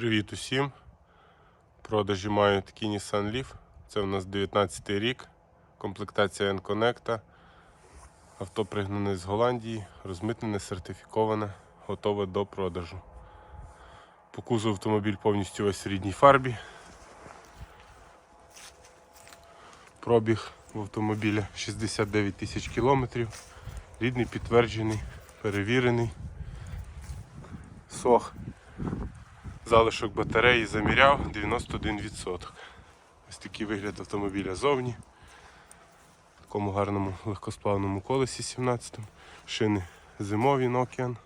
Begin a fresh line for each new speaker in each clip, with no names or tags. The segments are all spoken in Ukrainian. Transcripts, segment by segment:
Привіт усім. Продажі маю такий Nissan Leaf. Це у нас 19 рік. Комплектація N-Connect. Авто пригнане з Голландії, розмитнене, сертифіковане, готове до продажу. По кузову автомобіль повністю весь в рідній фарбі. Пробіг в автомобіля 69 тисяч кілометрів. Рідний, підтверджений, перевірений. Сох Залишок батареї заміряв 91%. Ось такий вигляд автомобіля зовні. В такому гарному легкосплавному колесі 17 Шини зимові Nokian.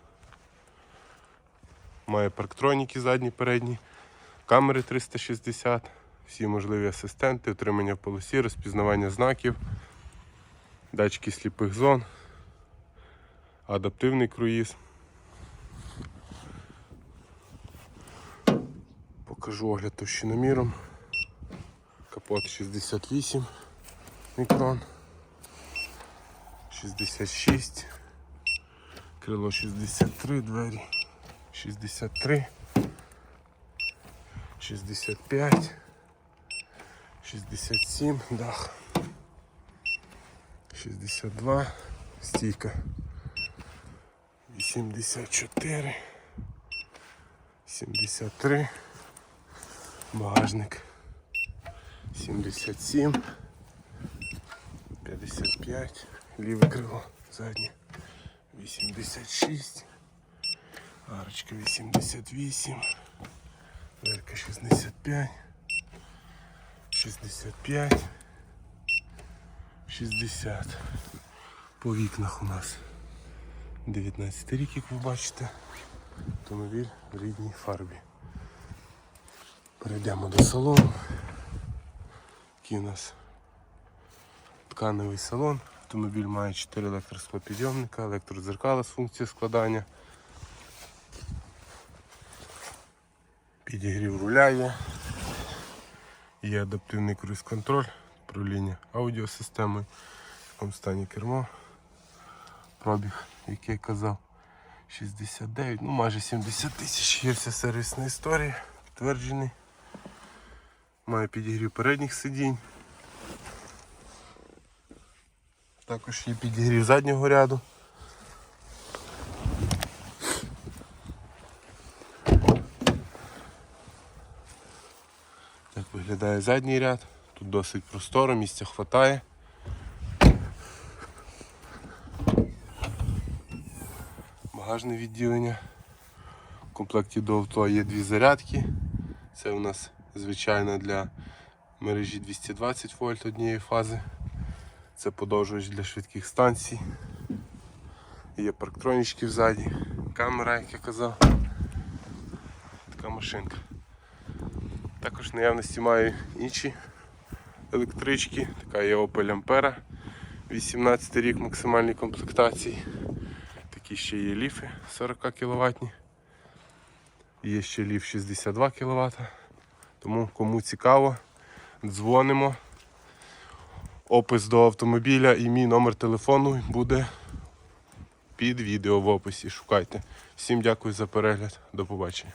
Має парктроніки задні, передні, камери 360, всі можливі асистенти, утримання в полосі, розпізнавання знаків, датчики сліпих зон, адаптивний круїз. Покажу огляд товщиноміром. Капот 68 мікрон. 66. Крило 63, двері 63. 65. 67, дах. 62, стійка. 84. 73. Багажник. 77, 55, ліве крило, заднє. 86, арочка 88, дверка 65, 65, 60. По вікнах у нас 19 рік, як ви бачите, автомобіль в рідній фарбі. Перейдемо до салону. Який у нас тканевий салон. Автомобіль має 4 електросклопідйомника, електродзеркала з функцією складання. Підігрів руля є. Є адаптивний круїз-контроль, управління аудіосистемою, в якому стані кермо. Пробіг, який казав, 69, ну майже 70 тисяч. Є вся сервісна історія, підтверджений. Має підігрів передніх сидінь. Також є підігрів заднього ряду. Так виглядає задній ряд. Тут досить просторо, місця вистачає. Багажне відділення. В комплекті до авто є дві зарядки. Це у нас звичайно для мережі 220 вольт однієї фази. Це подовжувач для швидких станцій. Є парктронічки ззаді, камера, як я казав. Така машинка. Також в наявності маю інші електрички. Така є Opel Ampera 18 рік максимальній комплектації. Такі ще є ліфи 40 кВт. Є ще ліф 62 кВт. Тому кому цікаво, дзвонимо. Опис до автомобіля і мій номер телефону буде під відео в описі. Шукайте. Всім дякую за перегляд. До побачення.